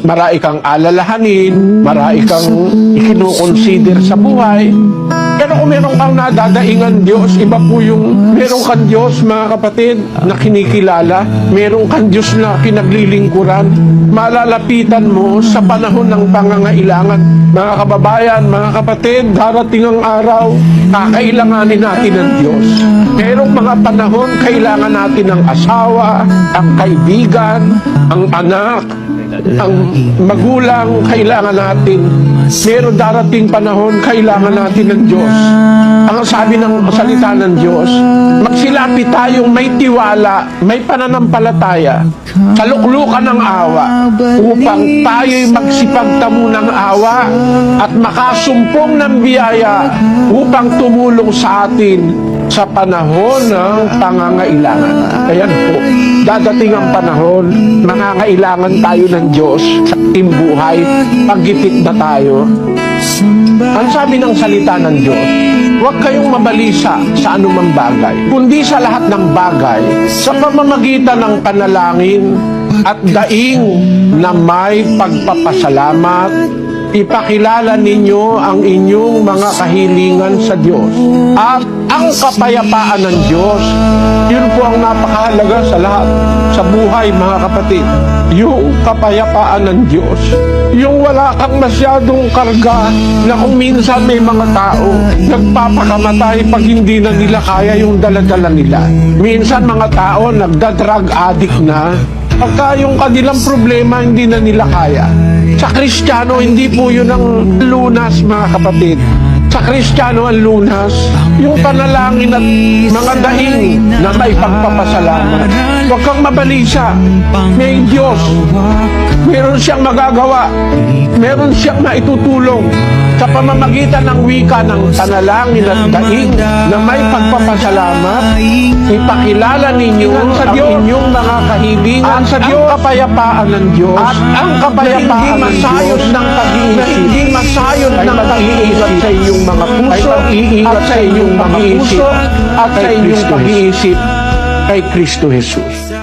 Marami kang alalahanin, marami kang ikinukonsider sa buhay. Pero kung meron kang nadadaingan Diyos, iba po yung meron kang Diyos, mga kapatid, na kinikilala. Meron kang Diyos na kinaglilingkuran. Malalapitan mo sa panahon ng pangangailangan. Mga kababayan, mga kapatid, darating ang araw, kakailanganin natin ng Diyos. Merong mga panahon, kailangan natin ng asawa, ang kaibigan, ang anak, ang magulang kailangan natin. Meron darating panahon, kailangan natin ng Diyos. Ang sabi ng salita ng Diyos, magsilapi tayong may tiwala, may pananampalataya, sa luklukan ng awa, upang tayo'y magsipagtamo ng awa at makasumpong ng biyaya upang tumulong sa atin sa panahon ng pangangailangan. Ayan po, dadating ang panahon, mangangailangan tayo ng Diyos sa ating buhay, paggipit na tayo. Ang sabi ng salita ng Diyos, huwag kayong mabalisa sa anumang bagay, kundi sa lahat ng bagay, sa pamamagitan ng panalangin at daing na may pagpapasalamat, ipakilala ninyo ang inyong mga kahilingan sa Diyos at ang kapayapaan ng Diyos. Yun po ang napakahalaga sa lahat sa buhay mga kapatid. Yung kapayapaan ng Diyos. Yung wala kang masyadong karga na kung minsan may mga tao nagpapakamatay pag hindi na nila kaya yung daladala nila. Minsan mga tao nagda-drug addict na pagka yung kanilang problema hindi na nila kaya. Sa Kristiyano, hindi po yun ang lunas mga kapatid. Sa Kristiyano ang lunas, yung panalangin at mga daing na may pagpapasalamat. Huwag kang mabalisa. May Diyos. Meron siyang magagawa. Meron siyang maitutulong sa pamamagitan ng wika ng panalangin at daing na may pagpapasalamat. Ipakilala ninyo sa Diyos inyong kahilingan sa Diyos ang kapayapaan ng Diyos. At ang kapayapaan ng Diyos ng pag-iisip. Hindi masayod ng pag-iingat sa inyong mga puso at sa inyong mga puso at sa inyong pag-iisip. Kay Kristo Jesus.